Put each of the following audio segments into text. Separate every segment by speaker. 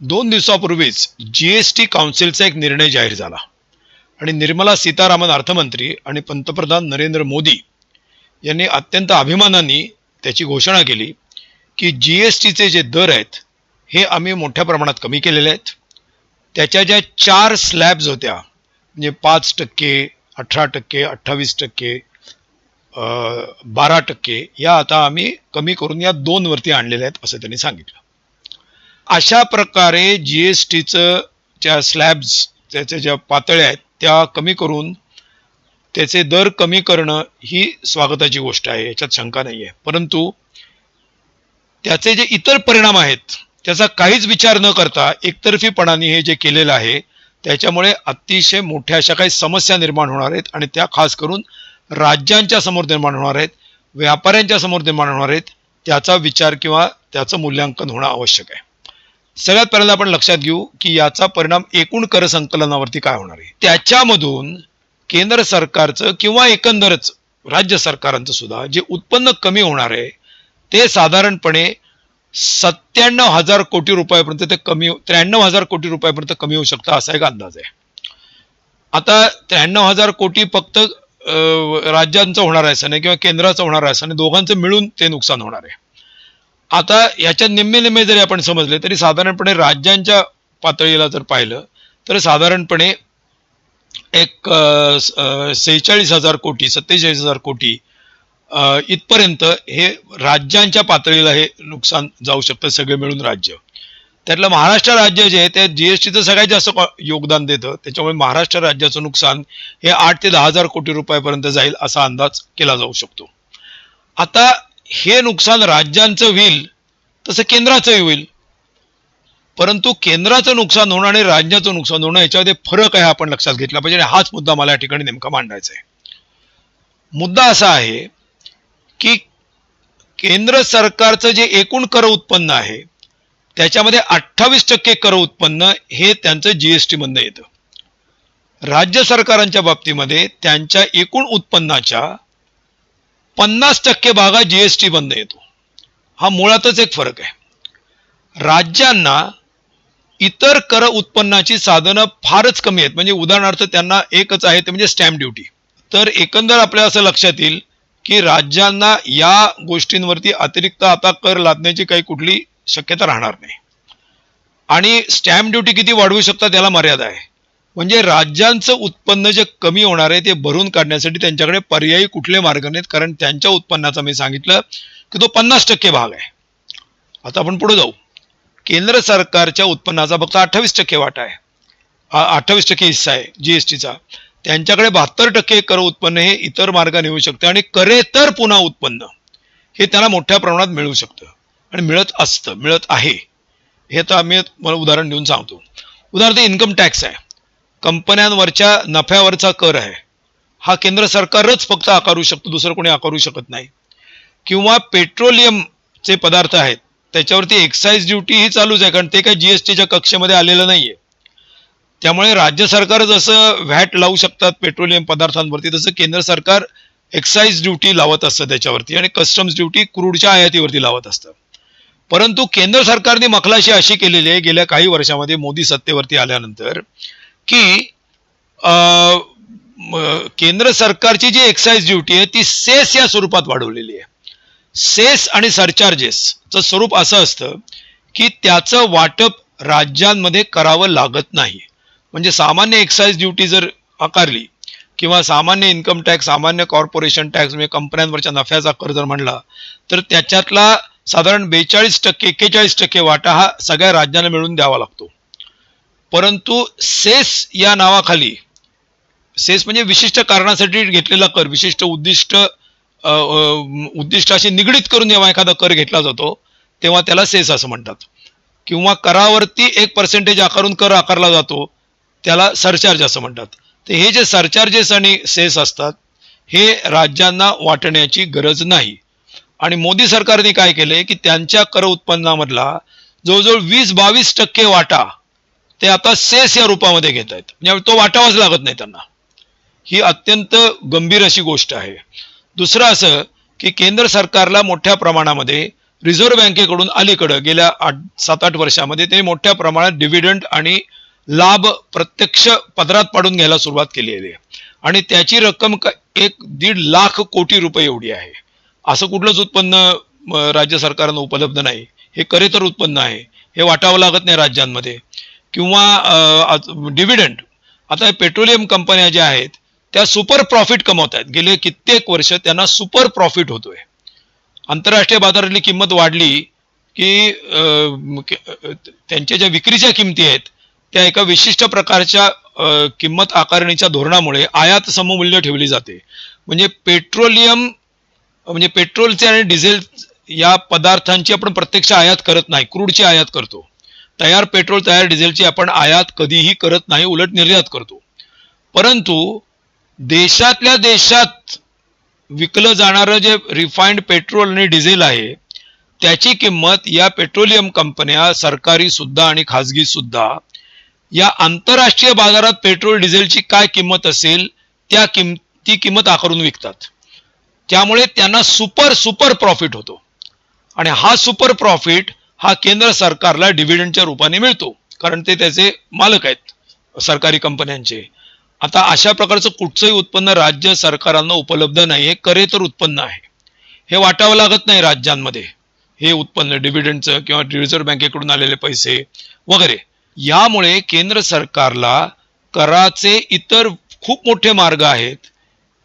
Speaker 1: दोन दिवसापूर्वीच जी S T काउन्सिलचा एक निर्णय जाहीर झाला. आणि निर्मला सीतारामन अर्थमंत्री आणि पंतप्रधान नरेंद्र मोदी यांनी अत्यंत अभिमानाने त्याची घोषणा केली की जी एस टीचे जे दर आहेत हे आम्ही मोठ्या प्रमाणात कमी केलेले आहेत. त्याच्या ज्या चार स्लॅब्स होत्या म्हणजे पाच टक्के अठरा टक्के अठ्ठावीस टक्के बारा टक्के या आता आम्ही कमी करून या दोनवरती आणलेल्या आहेत असं त्यांनी सांगितलं. अशा प्रकारे जी एस टीचं ज्या स्लॅब्स त्याच्या ज्या पातळ्या आहेत त्या कमी करून त्याचे दर कमी करणं ही स्वागताची गोष्ट आहे याच्यात शंका नाही आहे. परंतु त्याचे जे इतर परिणाम आहेत त्याचा काहीच विचार न करता एकतर्फीपणाने हे जे केलेलं आहे त्याच्यामुळे अतिशय मोठ्या अशा काही समस्या निर्माण होणार आहेत आणि त्या खास करून राज्यांच्या समोर निर्माण होणार आहेत व्यापाऱ्यांच्या समोर निर्माण होणार आहेत त्याचा विचार किंवा त्याचं मूल्यांकन होणं आवश्यक आहे. सगळ्यात पहिल्यांदा आपण लक्षात घेऊ की याचा परिणाम एकूण कर संकलनावरती काय होणार आहे? त्याच्यामधून केंद्र सरकारचं किंवा एकंदरच राज्य सरकारांचं सुद्धा जे उत्पन्न कमी होणार आहे ते साधारणपणे सत्त्याण्णव हजार कोटी रुपयापर्यंत ते कमी त्र्याण्णव हजार कोटी रुपयापर्यंत कमी होऊ शकतं असा एक अंदाज आहे. आता त्र्याण्णव हजार कोटी फक्त राज्यांचं होणार आहे असं नाही किंवा केंद्राचं होणार आहे असं नाही दोघांचं मिळून ते नुकसान होणार आहे. आता याच्यात निम्मे निम्मे जरी आपण समजले तरी साधारणपणे राज्यांच्या पातळीला जर पाहिलं तर साधारणपणे एक सेहेचाळीस हजार कोटी सत्तेचाळीस हजार कोटी इथपर्यंत हे राज्यांच्या पातळीला हे नुकसान जाऊ शकतं सगळे मिळून राज्य. त्यातलं महाराष्ट्र राज्य जे आहे ते जी एस टीचं सगळ्यात जास्त योगदान देतं. त्याच्यामुळे महाराष्ट्र राज्याचं नुकसान हे आठ ते दहा हजार कोटी रुपयापर्यंत जाईल असा अंदाज केला जाऊ शकतो. आता हे नुकसान राज्यांचं होईल तसं केंद्राचंही होईल. परंतु केंद्राचं नुकसान होणं आणि राज्याचं नुकसान होणं याच्यामध्ये फरक आहे आपण लक्षात घेतला पाहिजे आणि हाच मुद्दा मला या ठिकाणी नेमका मांडायचा आहे. मुद्दा असा आहे की केंद्र सरकारचं जे एकूण कर उत्पन्न आहे त्याच्यामध्ये अठ्ठावीस टक्के कर उत्पन्न हे त्यांचं जीएसटी मधनं येतं. राज्य सरकारांच्या बाबतीमध्ये त्यांच्या एकूण उत्पन्नाच्या पन्नास टक्के भागा जीएसटी बंद येतो हा मुळातच एक फरक आहे. राज्यांना इतर कर उत्पन्नाची साधनं फारच कमी आहेत. म्हणजे उदाहरणार्थ त्यांना एकच आहे ते म्हणजे स्टॅम्प ड्युटी तर एकंदर आपल्याला असं लक्षात येईल की राज्यांना या गोष्टींवरती अतिरिक्त आता कर लादण्याची काही कुठली शक्यता राहणार नाही. आणि स्टॅम्प ड्युटी किती वाढवू शकतात त्याला मर्यादा आहे. म्हणजे राज्यांचं उत्पन्न जे कमी होणार आहे ते भरून काढण्यासाठी त्यांच्याकडे पर्यायी कुठले मार्ग नाहीत. कारण त्यांच्या उत्पन्नाचा मी सांगितलं की तो पन्नास टक्के भाग आहे. आता आपण पुढे जाऊ. केंद्र सरकारच्या उत्पन्नाचा फक्त अठ्ठावीस टक्के वाटा आहे. अठ्ठावीस टक्के हिस्सा आहे जीएसटीचा त्यांच्याकडे बहात्तर टक्के कर उत्पन्न हे इतर मार्गाने येऊ शकतं आणि करेतर पुन्हा उत्पन्न. हे त्यांना मोठ्या प्रमाणात मिळू शकतं. आणि मिळत असतं मिळत आहे. हे तर आम्ही मला उदाहरण देऊन सांगतो. उदाहरणार्थ इन्कम टॅक्स आहे. कंपन्यांवरच्या नफ्यावरचा कर आहे. हा केंद्र सरकारच फक्त आकारू शकतो दुसरं कोणी आकारू शकत नाही. किंवा पेट्रोलियमचे पदार्थ आहेत त्याच्यावरती एक्साईज ड्युटी ही चालूच आहे कारण ते काही जी एस टीच्या कक्षेमध्ये आलेलं नाही आहे त्यामुळे राज्य सरकार जसं व्हॅट लावू शकतात पेट्रोलियम पदार्थांवरती तसं केंद्र सरकार एक्साईज ड्युटी लावत असतं त्याच्यावरती आणि कस्टम्स ड्युटी क्रूडच्या आयातीवरती लावत असतं. परंतु केंद्र सरकारने मखलाशी अशी केलेली आहे गेल्या काही वर्षामध्ये मोदी सत्तेवरती आल्यानंतर की केंद्र सरकारची जी एक्साईज ड्युटी आहे ती सेस या स्वरूपात वाढवलेली आहे. सेस आणि सरचार्जेसचं स्वरूप असं असतं की त्याचं वाटप राज्यांमध्ये करावं लागत नाही. म्हणजे सामान्य एक्साईज ड्युटी जर आकारली किंवा सामान्य इन्कम टॅक्स सामान्य कॉर्पोरेशन टॅक्स म्हणजे कंपन्यांवरच्या नफ्याचा कर जर म्हणला तर त्याच्यातला साधारण बेचाळीस टक्के एक्केचाळीस टक्के वाटा हा सगळ्या राज्यांना मिळून द्यावा लागतो. परंतु सेस या नावाखाली सेस म्हणजे विशिष्ट कारणासाठी घेतलेला कर विशिष्ट उद्दिष्ट उद्दिष्टाशी निगडीत करून जेव्हा एखादा कर घेतला जातो तेव्हा त्याला सेस असं म्हणतात. किंवा करावरती एक पर्सेंटेज आकारून कर आकारला जातो त्याला सरचार्ज असं म्हणतात. तर हे जे सरचार्जेस आणि सेस असतात हे राज्यांना वाटण्याची गरज नाही. आणि मोदी सरकारने काय केलंय की त्यांच्या कर उत्पन्नामधला जवळजवळ वीस बावीस टक्के वाटा ते आता सेस या रूपामध्ये घेत आहेत. म्हणजे तो वाटावाच लागत नाही त्यांना. ही अत्यंत गंभीर अशी गोष्ट आहे. दुसरं असं की केंद्र सरकारला मोठ्या प्रमाणामध्ये रिझर्व्ह बँकेकडून अलीकडं गेल्या आठ सात आठ वर्षामध्ये ते मोठ्या प्रमाणात डिव्हिडंड आणि लाभ प्रत्यक्ष पदरात पाडून घ्यायला सुरुवात केलेली आहे. आणि त्याची रक्कम एक दीड लाख कोटी रुपये एवढी आहे. असं कुठलंच उत्पन्न राज्य सरकारनं उपलब्ध नाही. हे करेतर उत्पन्न आहे. हे वाटावं लागत नाही राज्यांमध्ये. किंवा डिव्हिडंड आता पेट्रोलियम कंपन्या ज्या आहेत त्या सुपर प्रॉफिट कमवत आहेत गेले कित्येक वर्ष त्यांना सुपर प्रॉफिट होतोय. आंतरराष्ट्रीय बाजारातली किंमत वाढली की त्यांच्या ज्या विक्रीच्या किमती आहेत त्या एका विशिष्ट प्रकारच्या किंमत आकारणीच्या धोरणामुळे आयात सममूल्य ठेवली जाते. म्हणजे पेट्रोलियम म्हणजे पेट्रोलचे आणि डिझेल या पदार्थांची आपण प्रत्यक्ष आयात करत नाही क्रूडची आयात करतो. तयार पेट्रोल तयार डिझेलची आपण आयात कधीही करत नाही उलट निर्यात करतो. परंतु देशातल्या देशात विकलं जाणारं जे रिफाईंड पेट्रोल आणि डिझेल आहे त्याची किंमत या पेट्रोलियम कंपन्या सरकारी सुद्धा आणि खाजगी सुद्धा या आंतरराष्ट्रीय बाजारात पेट्रोल डिझेलची काय किंमत असेल त्या किम ती किंमत आकारून विकतात. त्यामुळे त्यांना सुपर सुपर प्रॉफिट होतो. आणि हा सुपर प्रॉफिट हा केंद्र सरकारला डिव्हिडंडच्या रूपाने मिळतो. कारण ते त्याचे मालक आहेत सरकारी कंपन्यांचे. आता अशा प्रकारचं कुठचंही उत्पन्न राज्य सरकारांना उपलब्ध नाही हे करेतर उत्पन्न आहे. हे वाटावं लागत नाही राज्यांमध्ये. हे उत्पन्न डिव्हिडंडचं किंवा रिझर्व्ह बँकेकडून आलेले पैसे वगैरे. यामुळे केंद्र सरकारला कराचे इतर खूप मोठे मार्ग आहेत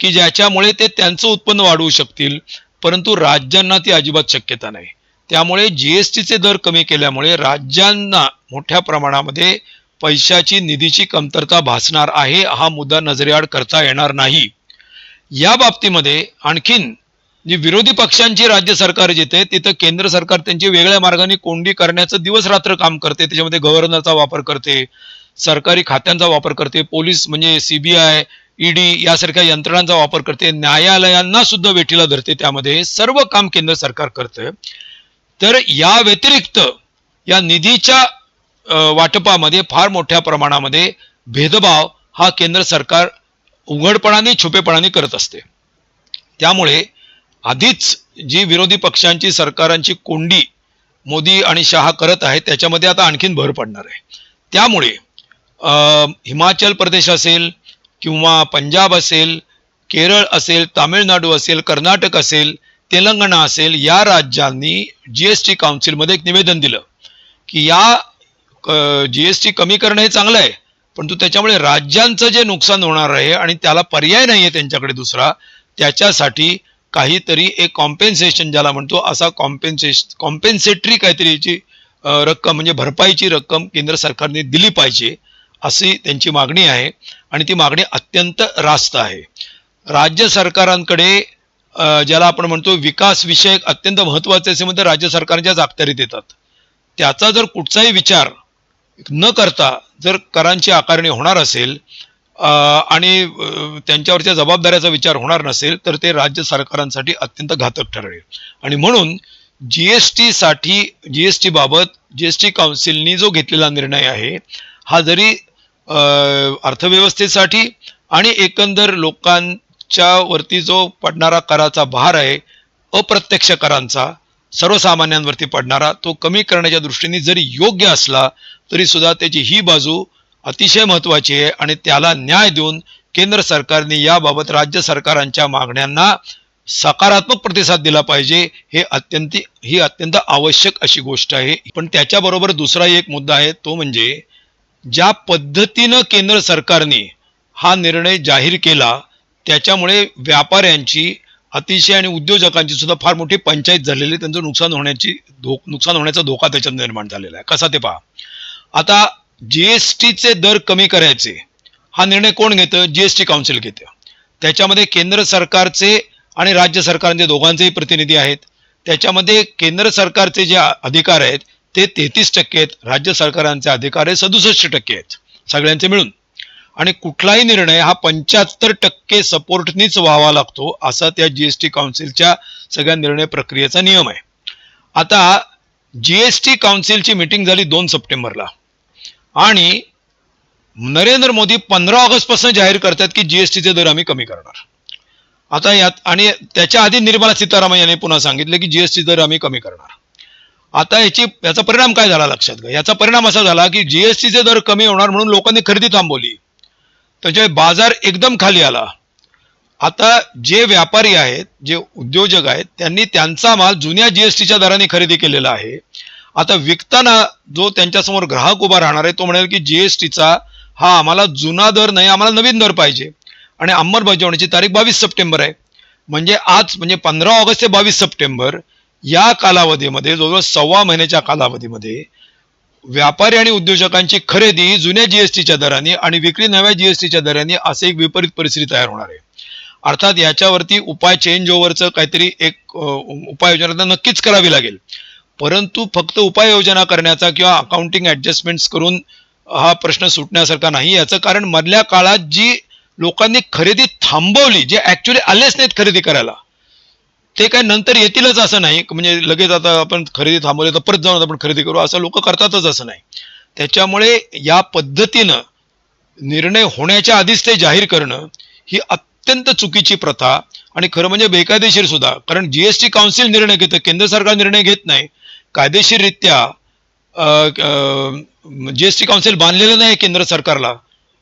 Speaker 1: की ज्याच्यामुळे ते त्यांचं उत्पन्न वाढवू शकतील परंतु राज्यांना ती अजिबात शक्यता नाही. त्यामुळे जीएसटीचे दर कमी केल्यामुळे राज्यांना मोठ्या प्रमाणामध्ये पैशाची निधीची कमतरता भासणार आहे हा मुद्दा नजरेआड करता येणार नाही. या बाबतीमध्ये आणखीन जी विरोधी पक्षांची राज्य सरकार जिथे तिथं केंद्र सरकार त्यांची वेगळ्या मार्गाने कोंडी करण्याचं दिवस रात्र काम करते त्याच्यामध्ये गव्हर्नरचा वापर करते सरकारी खात्यांचा वापर करते पोलीस म्हणजे सीबीआय ईडी यासारख्या यंत्रणांचा वापर करते न्यायालयांना सुद्धा वेठीला धरते त्यामध्ये सर्व काम केंद्र सरकार करतं. तर या व्यतिरिक्त या निधीच्या वाटपामध्ये फार मोठ्या प्रमाणामध्ये भेदभाव हा केंद्र सरकार उघडपणाने छुपेपणाने करत असते. त्यामुळे आधीच जी विरोधी पक्षांची सरकारांची कोंडी मोदी आणि शहा करत आहेत त्याच्यामध्ये आता आणखीन भर पडणार आहे. त्यामुळे हिमाचल प्रदेश असेल किंवा पंजाब असेल केरळ असेल तामिळनाडू असेल कर्नाटक असेल तेलंगणा असेल या राज्यांनी जी एस टी काउन्सिलमध्ये एक निवेदन दिलं की या जी एस टी कमी करणं हे चांगलं आहे परंतु त्याच्यामुळे राज्यांचं जे नुकसान होणार आहे आणि त्याला पर्याय नाही आहे त्यांच्याकडे दुसरा त्याच्यासाठी काहीतरी एक कॉम्पेन्सेशन ज्याला म्हणतो असा कॉम्पेन्सेश कॉम्पेन्सेटरी काहीतरीची रक्कम म्हणजे भरपाईची रक्कम केंद्र सरकारने दिली पाहिजे अशी त्यांची मागणी आहे आणि ती मागणी अत्यंत रास्त आहे. राज्य सरकारांकडे ज्याला आपण म्हणतो विकास विषयक अत्यंत महत्त्वाचे असे मध्ये राज्य सरकारच्याच अखत्यारीत येतात. त्याचा जर कुठचाही विचार न करता जर करांची आकारणी होणार असेल आणि त्यांच्यावरच्या जबाबदाऱ्याचा विचार होणार नसेल तर ते राज्य सरकारांसाठी अत्यंत घातक ठरेल. आणि म्हणून जी एस टीसाठी जी एस टी बाबत जी एस टी काउन्सिलनी जो घेतलेला निर्णय आहे हा जरी अर्थव्यवस्थेसाठी आणि एकंदर लोकां च्या वरती जो पडणारा कराचा भार आहे अप्रत्यक्ष करांचा सर्वसामान्यांवरती पडणारा तो कमी करण्याच्या दृष्टीने जरी योग्य असला तरी सुद्धा त्याची ही बाजू अतिशय महत्वाची आहे आणि त्याला न्याय देऊन केंद्र सरकारने याबाबत राज्य सरकारांच्या मागण्यांना सकारात्मक प्रतिसाद दिला पाहिजे हे अत्यंत ही अत्यंत आवश्यक अशी गोष्ट आहे. पण त्याच्याबरोबर दुसरा एक मुद्दा आहे तो म्हणजे ज्या पद्धतीनं केंद्र सरकारने हा निर्णय जाहीर केला त्याच्यामुळे व्यापाऱ्यांची अतिशय आणि उद्योजकांची सुद्धा फार मोठी पंचायत झालेली आहे. त्यांचं नुकसान होण्याची धो नुकसान होण्याचा धोका त्याच्यात निर्माण झालेला आहे. कसा ते पहा. आता जी एस टीचे दर कमी करायचे हा निर्णय कोण घेतं? जी एस टी काउन्सिल घेतं. त्याच्यामध्ये केंद्र सरकारचे आणि राज्य सरकारचे दोघांचेही प्रतिनिधी आहेत. त्याच्यामध्ये केंद्र सरकारचे जे अधिकार आहेत ते तेहतीस टक्के आहेत. राज्य सरकारांचे अधिकार आहे सदुसष्ट टक्के आहेत. सगळ्यांचे मिळून. आणि कुठलाही निर्णय हा पंच्याहत्तर टक्के सपोर्टनीच व्हावा लागतो असा त्या जीएसटी काउन्सिलच्या सगळ्या निर्णय प्रक्रियेचा नियम आहे. आता जीएसटी काउन्सिलची मिटिंग झाली दोन सप्टेंबरला. आणि नरेंद्र मोदी पंधरा ऑगस्टपासून जाहीर करतात की जीएसटीचे दर आम्ही कमी करणार. आता यात आणि त्याच्या आधी निर्मला सीतारामन यांनी पुन्हा सांगितलं की जीएसटी दर आम्ही कमी करणार. आता याची याचा परिणाम काय झाला लक्षात घ्या. याचा परिणाम असा झाला की जीएसटीचे दर कमी होणार म्हणून लोकांनी खरेदी थांबवली. त्याच्यामुळे बाजार एकदम खाली आला. आता जे व्यापारी आहेत जे उद्योजक आहेत त्यांनी त्यांचा माल जुन्या जीएसटीच्या दराने खरेदी केलेला आहे. आता विकताना जो त्यांच्यासमोर ग्राहक उभा राहणार आहे तो म्हणेल की जीएसटीचा हा आम्हाला जुना दर नाही आम्हाला नवीन दर पाहिजे. आणि अंमलबजावणीची तारीख बावीस सप्टेंबर आहे. म्हणजे आज म्हणजे पंधरा ऑगस्ट ते बावीस सप्टेंबर या कालावधीमध्ये जवळजवळ सव्वा महिन्याच्या कालावधीमध्ये व्यापारी आणि उद्योजकांची खरेदी जुन्या जीएसटीच्या दराने आणि विक्री नव्या जीएसटीच्या दराने असे एक विपरीत परिस्थिती तयार होणार आहे. अर्थात याच्यावरती उपाय चेंज ओव्हरचं काहीतरी एक उपाययोजना नक्कीच करावी लागेल. परंतु फक्त उपाययोजना करण्याचा किंवा अकाउंटिंग ॲडजस्टमेंट्स करून हा प्रश्न सुटण्यासारखा नाही. याचं कारण मधल्या काळात जी लोकांनी खरेदी थांबवली जे ॲक्च्युली आलेच नाहीत खरेदी करायला ते काय नंतर येतीलच असं नाही. म्हणजे लगेच आता आपण खरेदी थांबवली तर परत जाऊन आपण खरेदी करू. असं लोक करतातच असं नाही. त्याच्यामुळे या पद्धतीनं निर्णय होण्याच्या आधीच ते जाहीर करणं ही अत्यंत चुकीची प्रथा. आणि खरं म्हणजे बेकायदेशीर सुद्धा. कारण जीएसटी काउन्सिल निर्णय घेतं केंद्र सरकार निर्णय घेत नाही. कायदेशीररित्या जीएसटी काउन्सिल बांधलेलं नाही केंद्र सरकारला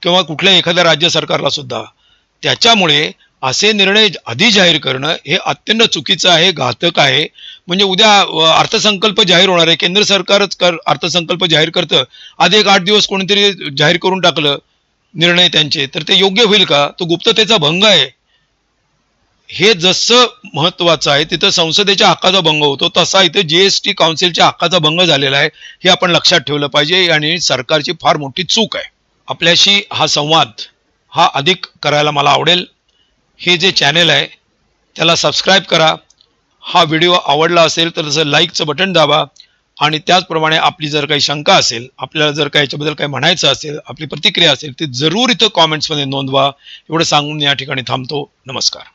Speaker 1: किंवा कुठल्या एखाद्या राज्य सरकारला सुद्धा. त्याच्यामुळे असे निर्णय आधी जाहीर करणं हे अत्यंत चुकीचं आहे घातक आहे. म्हणजे उद्या अर्थसंकल्प जाहीर होणार आहे. केंद्र सरकारच कर अर्थसंकल्प जाहीर करतं. आधी एक आठ दिवस कोणीतरी जाहीर करून टाकलं निर्णय त्यांचे. तर ते योग्य होईल का? तो गुप्ततेचा भंग आहे. हे जसं महत्वाचं आहे तिथं संसदेच्या हक्काचा भंग होतो. तसा इथे जीएसटी काउन्सिलच्या हक्काचा भंग झालेला आहे हे आपण लक्षात ठेवलं पाहिजे आणि सरकारची फार मोठी चूक आहे. आपल्याशी हा संवाद हा अधिक करायला मला आवडेल. हे जे चॅनेल आहे त्याला सबस्क्राईब करा. हा व्हिडिओ आवडला असेल तर तसं लाईकचं बटन दाबा आणि त्याचप्रमाणे आपली जर काही शंका असेल आपल्याला जर काही याच्याबद्दल काही म्हणायचं असेल आपली प्रतिक्रिया असेल ती जरूर इथं कॉमेंट्समध्ये नोंदवा. एवढं सांगून या ठिकाणी थांबतो. नमस्कार.